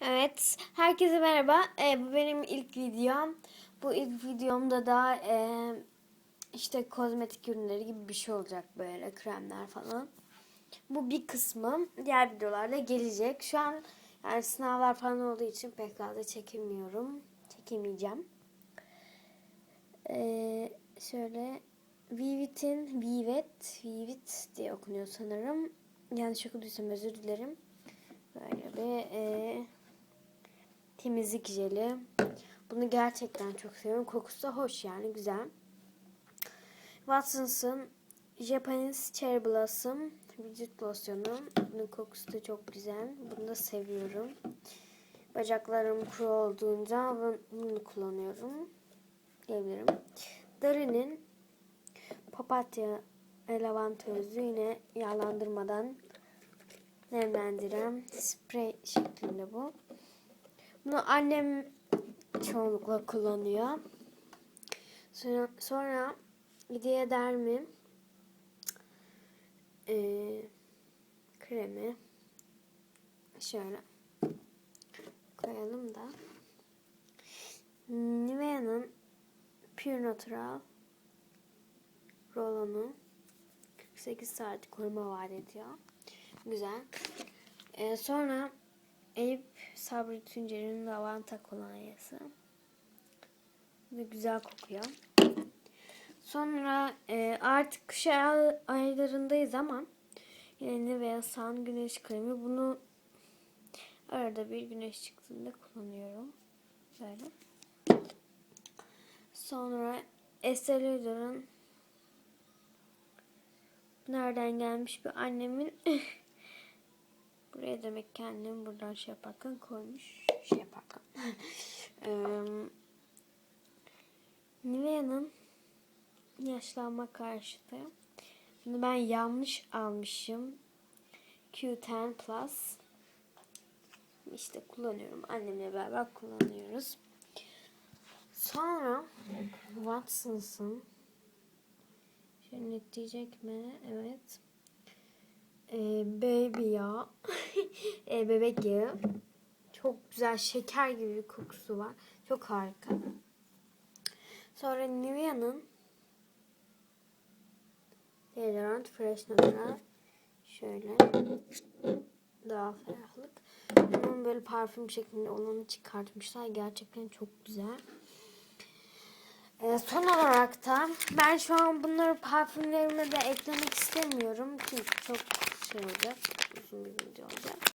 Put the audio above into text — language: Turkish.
Evet, herkese merhaba. Ee, bu benim ilk videom. Bu ilk videomda da e, işte kozmetik ürünleri gibi bir şey olacak böyle kremler falan. Bu bir kısmı. Diğer videolarda gelecek. Şu an yani sınavlar falan olduğu için pek fazla çekemiyorum. Çekemeyeceğim. Ee, şöyle Vivid'in Vivid, Vivid diye okunuyor sanırım. Yanlış okuduysam özür dilerim. Böyle bir e, temizlik jeli. Bunu gerçekten çok seviyorum. Kokusu da hoş yani güzel. Watsons'ın Japanese Cherry Blossom vücut losyonu. Bunun kokusu da çok güzel. Bunu da seviyorum. Bacaklarım kuru olduğunca bunu kullanıyorum. Diyebilirim. Darie'nin papatya lavanta özü yine yağlandırmadan nemlendiren sprey şeklinde bu. Bunu annem çoğunlukla kullanıyor. Sonra, sonra Hediye Dermi e, kremi şöyle koyalım da Nivea'nın Pure Natural rolonu 48 saat koruma vaat ediyor. Güzel. Ee, sonra Eyüp Sabri Tuncer'in lavanta kolonyası. Bu güzel kokuyor. Sonra e, artık kış ay- aylarındayız ama yine Nivea Sun güneş kremi. Bunu arada bir güneş çıktığında kullanıyorum. Böyle. Sonra Estee Lauder'ın nereden gelmiş bir annemin buraya demek annem buradan şey yaparken koymuş şey yaparken. Eee, Nivea'nın yaşlanma karşıtı. Bunu ben yanlış almışım. Q10 Plus. İşte kullanıyorum. Annemle beraber kullanıyoruz. Sonra Watsons'ın. Şöyle netleyecek mi? Evet. Ee, baby yağı. ee, bebek yağı. Çok güzel şeker gibi bir kokusu var. Çok harika. Sonra Nivea'nın Deodorant Fresh Natural. Şöyle. Daha ferahlık. Bunun böyle parfüm şeklinde olanı çıkartmışlar. Gerçekten çok güzel. Ee, son olarak da ben şu an bunları parfümlerime de eklemek istemiyorum. Çünkü çok şey olacak. Uzun bir video olacak.